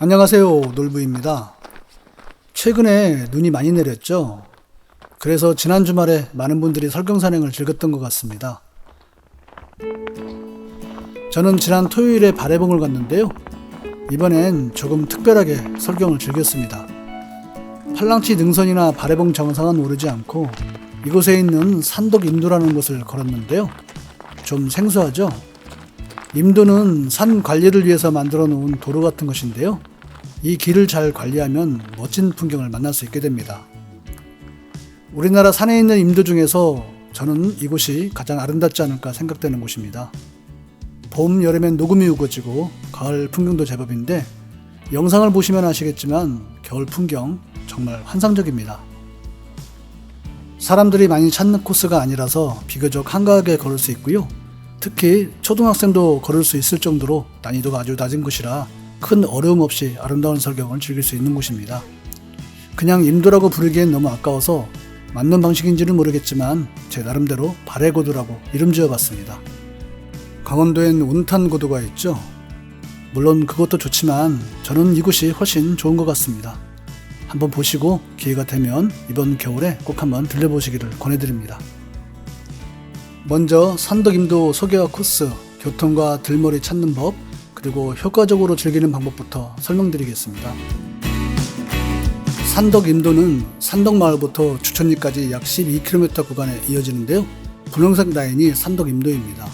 안녕하세요. 놀부입니다. 최근에 눈이 많이 내렸죠? 그래서 지난 주말에 많은 분들이 설경산행을 즐겼던 것 같습니다. 저는 지난 토요일에 발해봉을 갔는데요. 이번엔 조금 특별하게 설경을 즐겼습니다. 팔랑치 능선이나 발해봉 정상은 오르지 않고 이곳에 있는 산덕 임도라는 곳을 걸었는데요. 좀 생소하죠? 임도는 산 관리를 위해서 만들어 놓은 도로 같은 것인데요. 이 길을 잘 관리하면 멋진 풍경을 만날 수 있게 됩니다. 우리나라 산에 있는 임도 중에서 저는 이곳이 가장 아름답지 않을까 생각되는 곳입니다. 봄, 여름엔 녹음이 우거지고 가을 풍경도 제법인데 영상을 보시면 아시겠지만 겨울 풍경 정말 환상적입니다. 사람들이 많이 찾는 코스가 아니라서 비교적 한가하게 걸을 수 있고요. 특히 초등학생도 걸을 수 있을 정도로 난이도가 아주 낮은 곳이라 큰 어려움 없이 아름다운 설경을 즐길 수 있는 곳입니다. 그냥 임도라고 부르기엔 너무 아까워서 맞는 방식인지는 모르겠지만 제 나름대로 발해고도라고 이름 지어봤습니다. 강원도엔 운탄고도가 있죠. 물론 그것도 좋지만 저는 이곳이 훨씬 좋은 것 같습니다. 한번 보시고 기회가 되면 이번 겨울에 꼭 한번 들려보시기를 권해드립니다. 먼저 산덕임도 소개와 코스, 교통과 들머리 찾는 법, 그리고 효과적으로 즐기는 방법부터 설명드리겠습니다. 산덕 임도는 산덕마을부터 주천리까지 약 12km 구간에 이어지는데요. 분홍색 라인이 산덕 임도입니다.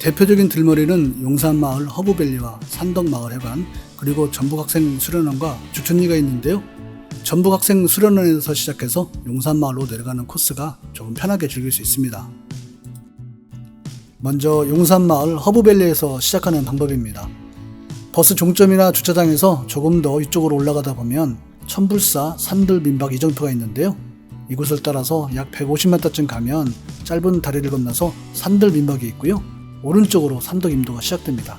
대표적인 들머리는 용산마을 허브밸리와 산덕마을회관, 그리고 전북학생 수련원과 주천리가 있는데요. 전북학생 수련원에서 시작해서 용산마을로 내려가는 코스가 조금 편하게 즐길 수 있습니다. 먼저 용산마을 허브밸리에서 시작하는 방법입니다. 버스 종점이나 주차장에서 조금 더 위쪽으로 올라가다 보면 천불사 산들 민박 이정표가 있는데요. 이곳을 따라서 약 150m쯤 가면 짧은 다리를 건너서 산들 민박이 있고요. 오른쪽으로 산덕 임도가 시작됩니다.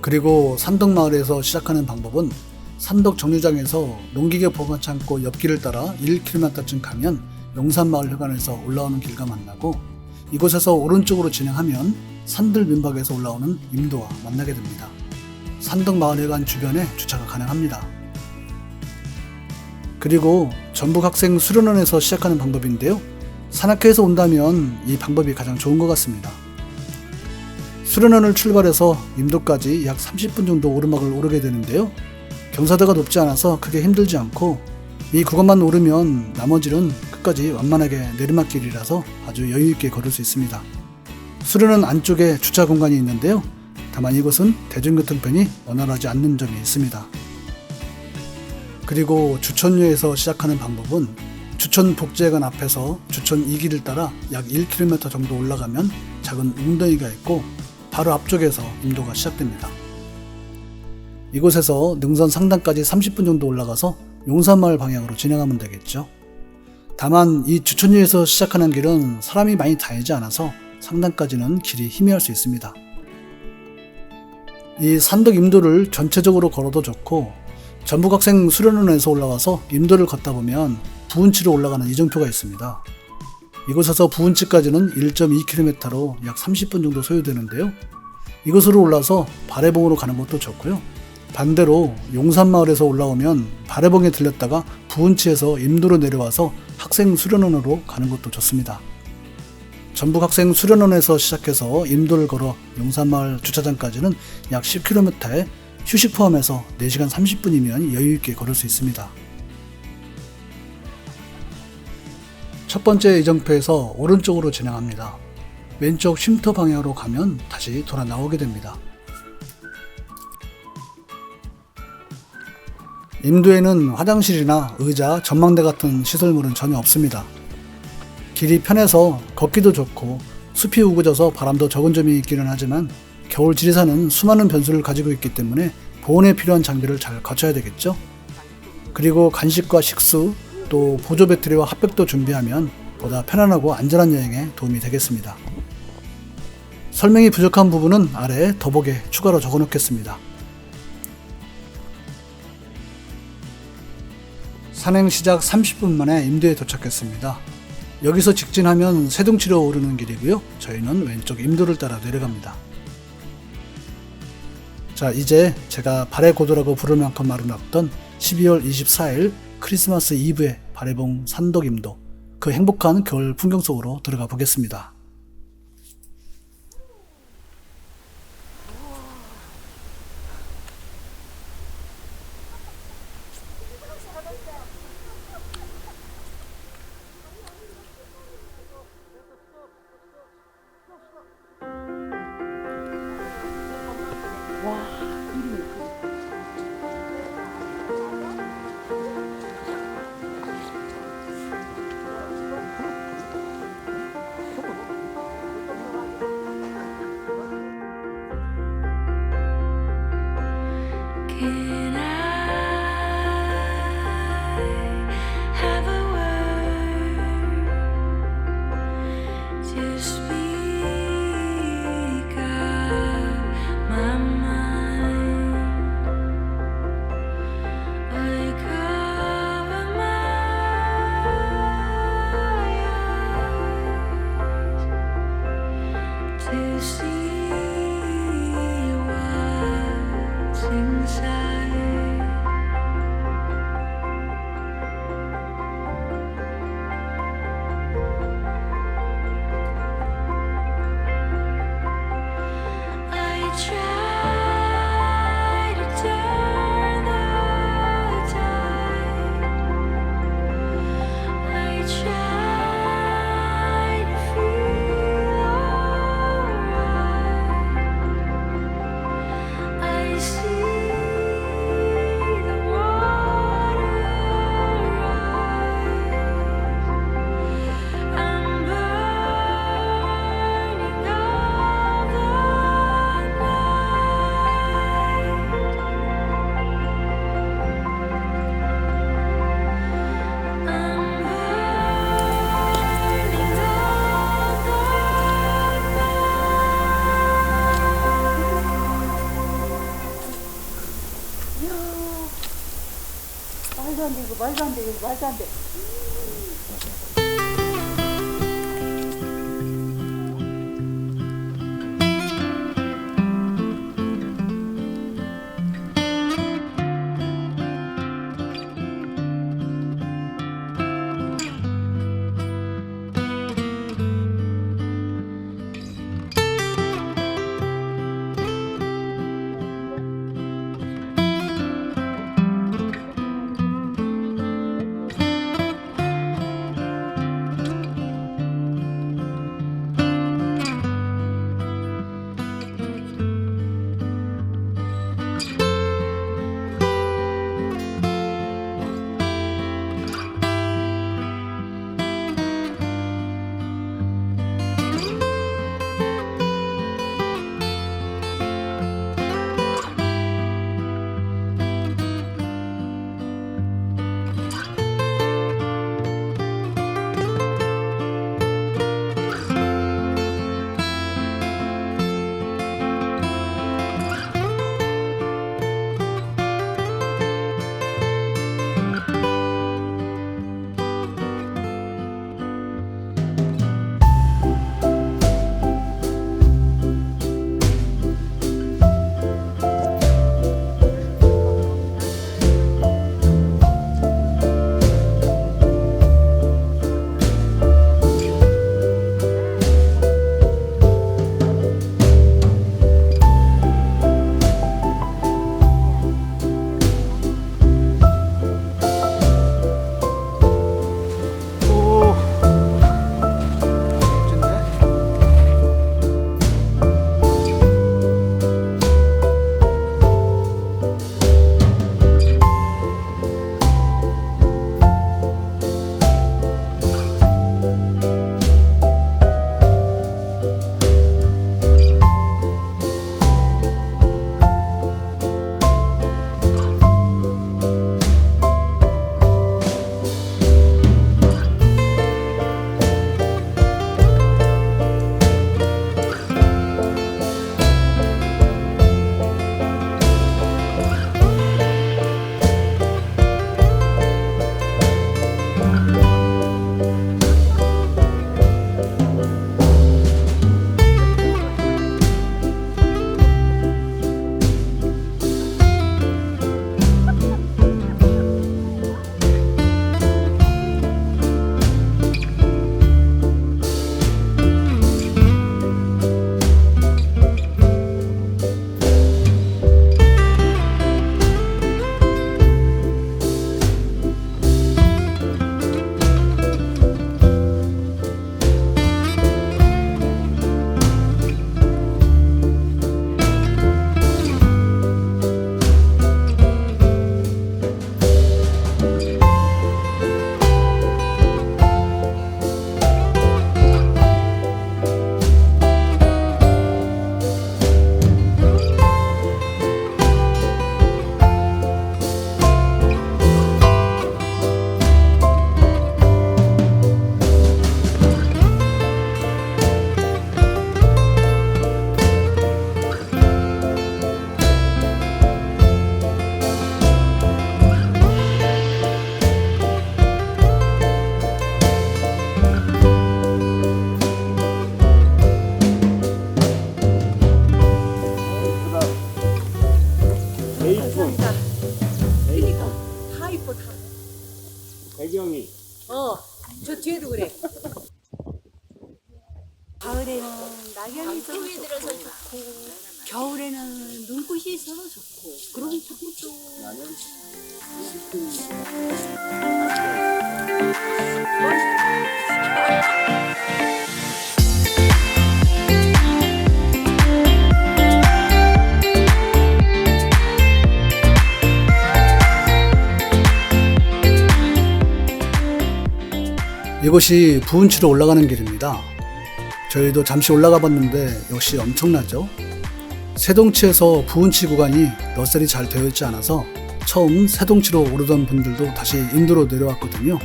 그리고 산덕마을에서 시작하는 방법은 산덕 정류장에서 농기계 보관 창고 옆길을 따라 1km쯤 가면 용산마을 회관에서 올라오는 길과 만나고 이곳에서 오른쪽으로 진행하면 산들 민박에서 올라오는 임도와 만나게 됩니다. 산덕마을회관 주변에 주차가 가능합니다. 그리고 전북학생 수련원에서 시작하는 방법인데요. 산악회에서 온다면 이 방법이 가장 좋은 것 같습니다. 수련원을 출발해서 임도까지 약 30분 정도 오르막을 오르게 되는데요. 경사도가 높지 않아서 크게 힘들지 않고 이 구간만 오르면 나머지는 끝까지 완만하게 내리막길이라서 아주 여유있게 걸을 수 있습니다. 수련원 안쪽에 주차 공간이 있는데요. 다만 이곳은 대중교통편이 원활하지 않는 점이 있습니다. 그리고 주천류에서 시작하는 방법은 주천 복지회관 앞에서 주천 2길을 따라 약 1km 정도 올라가면 작은 웅덩이가 있고 바로 앞쪽에서 임도가 시작됩니다. 이곳에서 능선 상단까지 30분 정도 올라가서 용산마을 방향으로 진행하면 되겠죠. 다만 이 주천리에서 시작하는 길은 사람이 많이 다니지 않아서 상단까지는 길이 희미할 수 있습니다. 이 산덕 임도를 전체적으로 걸어도 좋고 전북학생 수련원에서 올라와서 임도를 걷다 보면 부은치로 올라가는 이정표가 있습니다. 이곳에서 부은치까지는 1.2km로 약 30분 정도 소요되는데요. 이곳으로 올라서 발해봉으로 가는 것도 좋고요. 반대로 용산마을에서 올라오면 발해봉에 들렸다가 부은치에서 임도로 내려와서 학생 수련원으로 가는 것도 좋습니다. 전북 학생 수련원에서 시작해서 임도를 걸어 용산마을 주차장까지는 약 10km에 휴식 포함해서 4시간 30분이면 여유있게 걸을 수 있습니다. 첫 번째 이정표에서 오른쪽으로 진행합니다. 왼쪽 쉼터 방향으로 가면 다시 돌아 나오게 됩니다. 임도에는 화장실이나 의자, 전망대 같은 시설물은 전혀 없습니다. 길이 편해서 걷기도 좋고 숲이 우거져서 바람도 적은 점이 있기는 하지만 겨울 지리산은 수많은 변수를 가지고 있기 때문에 보온에 필요한 장비를 잘 갖춰야 되겠죠. 그리고 간식과 식수, 또 보조 배터리와 핫백도 준비하면 보다 편안하고 안전한 여행에 도움이 되겠습니다. 설명이 부족한 부분은 아래 더보기에 추가로 적어 놓겠습니다. 산행 시작 30분 만에 임도에 도착했습니다. 여기서 직진하면 세둥치로 오르는 길이고요. 저희는 왼쪽 임도를 따라 내려갑니다. 자, 이제 제가 발의 고도라고 부를 만큼 아름답던 12월 24일 크리스마스 이브의 발해봉 산덕임도 그 행복한 겨울 풍경 속으로 들어가 보겠습니다. 哇。ザンディングバイザンディングバイザンディング 배경이. 어, 저 뒤에도 그래. 가을에는 낙엽이 좀 들어서 좋고, 겨울에는 눈꽃이 있어서 좋고, 그럼 자꾸 또 이곳이 부은치로 올라가는 길입니다. 저희도 잠시 올라가 봤는데 역시 엄청나죠? 세동치에서 부은치 구간이 러셀이 잘 되어 있지 않아서 처음 세동치로 오르던 분들도 다시 인도로 내려왔거든요.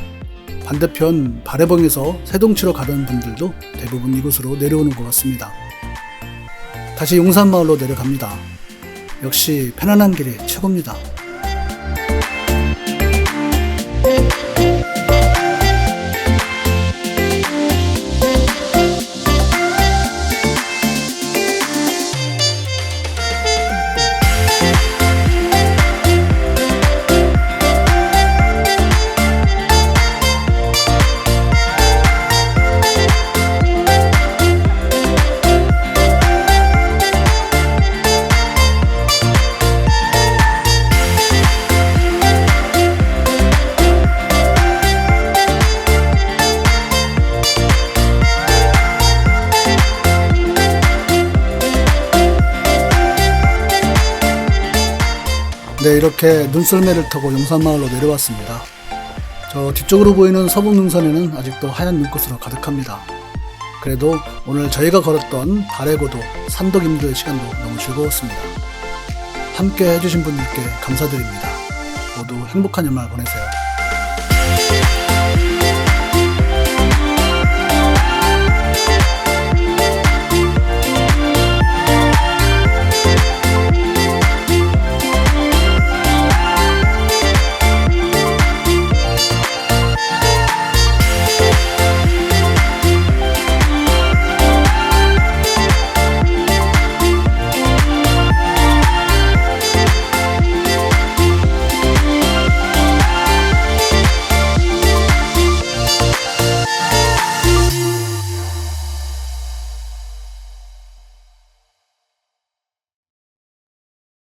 반대편 바래봉에서 세동치로 가던 분들도 대부분 이곳으로 내려오는 것 같습니다. 다시 용산마을로 내려갑니다. 역시 편안한 길이 최고입니다. 이렇게 눈썰매를 타고 용산마을로 내려왔습니다. 저 뒤쪽으로 보이는 서북능선에는 아직도 하얀 눈꽃으로 가득합니다. 그래도 오늘 저희가 걸었던 달해고도 산도김도의 시간도 너무 즐거웠습니다. 함께 해주신 분들께 감사드립니다. 모두 행복한 연말 보내세요.